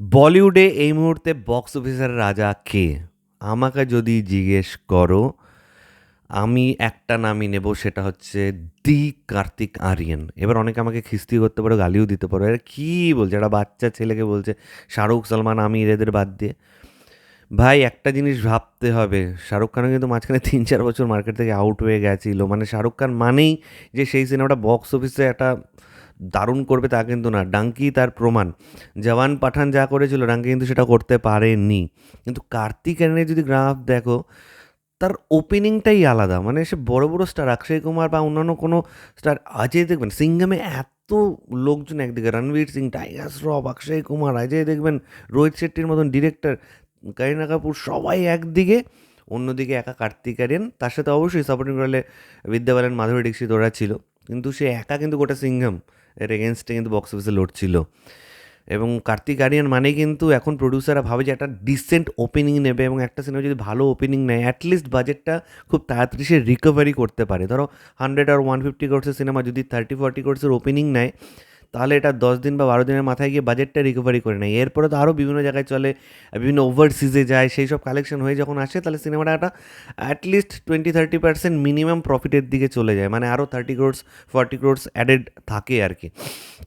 বলিউডে এই মুহূর্তে বক্স অফিসের রাজা কে? আমাকে যদি জিজ্ঞেস করো, আমি একটা নামই নেব, সেটা হচ্ছে দি কার্তিক আরিয়ান। এবার অনেকে আমাকে খিস্তি করতে পারো, গালিও দিতে পারো। এরা কী বলছে? একটা বাচ্চা ছেলেকে বলছে, শাহরুখ, সালমান, আমির এদের বাদ দিয়ে। ভাই, একটা জিনিস ভাবতে হবে। শাহরুখ খানও কিন্তু মাঝখানে তিন চার বছর মার্কেট থেকে আউট হয়ে গেছিল। মানে শাহরুখ খান মানেই যে সেই সিনেমাটা বক্স অফিসে একটা দারুণ করবে তা কিন্তু না। ডাঙ্কি তার প্রমাণ। জওয়ান পাঠান যা করেছিল, ডাঙ্কি কিন্তু সেটা করতে পারেনি। কিন্তু কার্তিক আরিয়ানের যদি গ্রাফ দেখো, তার ওপেনিংটাই আলাদা। মানে সে বড় বড় স্টার অক্ষয় কুমার বা অন্যান্য কোনো স্টার অজয় দেখবেন। সিঙ্গামে এত লোকজন একদিকে, রণবীর সিং, টাইগার শ্রফ, অক্ষয় কুমার অজয় দেখবেন রোহিত শেট্টির মতন ডিরেক্টর করিনা কাপুর সবাই একদিকে। অন্যদিকে একা কার্তিক আরিয়ান তার সাথে অবশ্যই সাপোর্টিং বিদ্যা বালান মাধুরী দীক্ষিত ওরা ছিল। কিন্তু সে একা কিন্তু গোটা সিংহাম। এর এগেনস্টে কিন্তু বক্স অফিসে লড়ছিল। এবং কার্তিক আরিয়ান মানে কিন্তু এখন প্রডিউসাররা ভাবে যে একটা ডিসেন্ট ওপেনিং নেবে এবং একটা সিনেমা যদি ভালো ওপেনিং নেয় অ্যাটলিস্ট বাজেটটা খুব তাড়াতাড়ি সে রিকভারি করতে পারে। ধরো হান্ড্রেড আর ওয়ান ফিফটি সিনেমা যদি থার্টি ফর্টি কোর্সের ওপেনিং নেয় তাহলে এটা দশ দিন বা বারো দিনের মাথায় গিয়ে বাজেটটা রিকভারি করে নেয়। এরপরে তো আরও বিভিন্ন জায়গায় চলে, বিভিন্ন ওভারসিজে যায়, সেই সব কালেকশন হয়ে যখন আসে, তাহলে সিনেমাটা একটা at least twenty thirty percent minimum প্রফিটের দিকে চলে যায়। মানে আরও thirty crores forty crores added থাকে আর কি।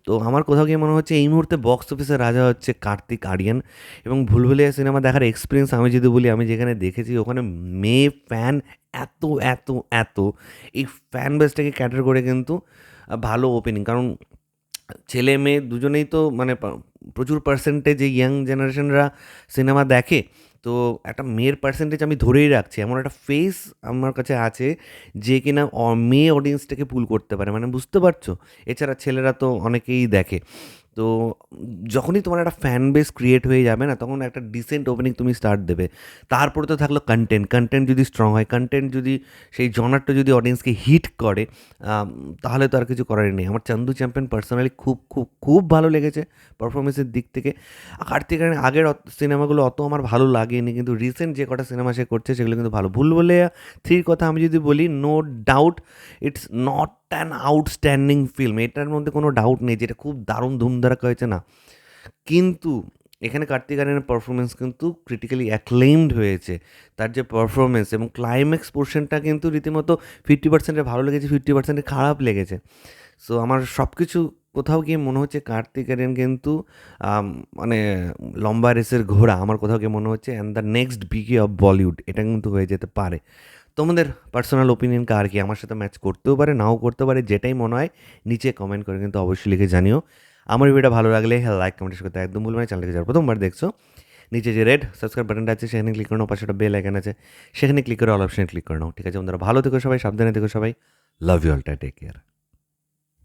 তো আমার কোথাও গিয়ে মনে হচ্ছে এই মুহূর্তে বক্স অফিসের রাজা হচ্ছে কার্তিক আরিয়ান এবং ভুলভুলিয়া সিনেমা দেখার এক্সপিরিয়েন্স আমি যদি বলি, আমি যেখানে দেখেছি ওখানে মেয়ে ফ্যান এত এত এত। এই ফ্যান বেসটাকে ক্যাটার করে কিন্তু ভালো ওপেনিং কারণ ছেলে মেয়ে দুজনেই তো মানে প্রচুর পার্সেন্টেজ এই ইয়াং জেনারেশনরা সিনেমা দেখে। তো একটা মেয়ের পার্সেন্টেজ আমি ধরেই রাখছি, এমন একটা ফেস আমার কাছে আছে যে কিনা মেয়ে অডিয়েন্সটাকে পুল করতে পারে। মানে বুঝতে পারছ? এছাড়া ছেলেরা তো অনেকেই দেখে। তো যখনই তোমার একটা ফ্যান বেস ক্রিয়েট হয়ে যাবে না, তখন একটা ডিসেন্ট ওপেনিং তুমি স্টার্ট দেবে। তারপরে তো থাকল কন্টেন্ট কন্টেন্ট যদি স্ট্রং হয় কন্টেন্ট যদি সেই জনারটা যদি অডিয়েন্সকে হিট করে তাহলে তো আর কিছু করারই নেই। আমার চান্দু চ্যাম্পিয়ন পার্সোনালি খুব খুব খুব ভালো লেগেছে পারফরমেন্সের দিক থেকে। কার্তিক আগের সিনেমাগুলো অত আমার ভালো লাগেনি, কিন্তু রিসেন্ট যে কটা সিনেমা সে করছে, সেগুলো কিন্তু ভালো। ভুল বলে থ্রির কথা আমি যদি বলি no doubt it's not an outstanding film এটার মধ্যে কোনো ডাউট নেই যেটা খুব দারুণ ধুমধারাক্কা হয়েছে না। কিন্তু এখানে কার্তিক আরিয়ানের পারফরমেন্স কিন্তু ক্রিটিক্যালি অ্যাক্লেমড হয়েছে। তার যে পারফরমেন্স এবং ক্লাইম্যাক্স পোর্শনটা কিন্তু রীতিমতো ফিফটি পার্সেন্টে ভালো লেগেছে ফিফটি পার্সেন্টে খারাপ লেগেছে। সো আমার সব কিছু কোথাও গিয়ে মনে হচ্ছে কার্তিক আরিয়ান কিন্তু মানে লম্বা রেসের ঘোড়া। আমার কোথাও গিয়ে মনে হচ্ছে and the next BK of Bollywood এটা কিন্তু হয়ে যেতে পারে। তোমাদের পার্সোনাল ওপিনিয়ন কার কি? আমার সাথে ম্যাচ করতেও পারে, নাও করতে পারে, যেটাই মনে হয়, নিচে কমেন্ট করে কিন্তু অবশ্যই লিখে জানিও। আমার ভিডিওটা ভালো লাগলে লাইক কমেন্ট করতে একদম ভুলবে না চ্যানেলকে যাওয়ার প্রথমবার দেখছ, নিচে যে রেড সাবস্ক্রাইব বাটনটা আছে, সেখানে ক্লিক করো পাশে একটা বেল আইকন আছে, সেখানে ক্লিক করে অল অপশনে ক্লিক করে নাও, ঠিক আছে বন্ধুরা? ভালো থেকো সবাই, সাবধানে থেকো সবাই লাভ ইউ অলটা টেক কেয়ার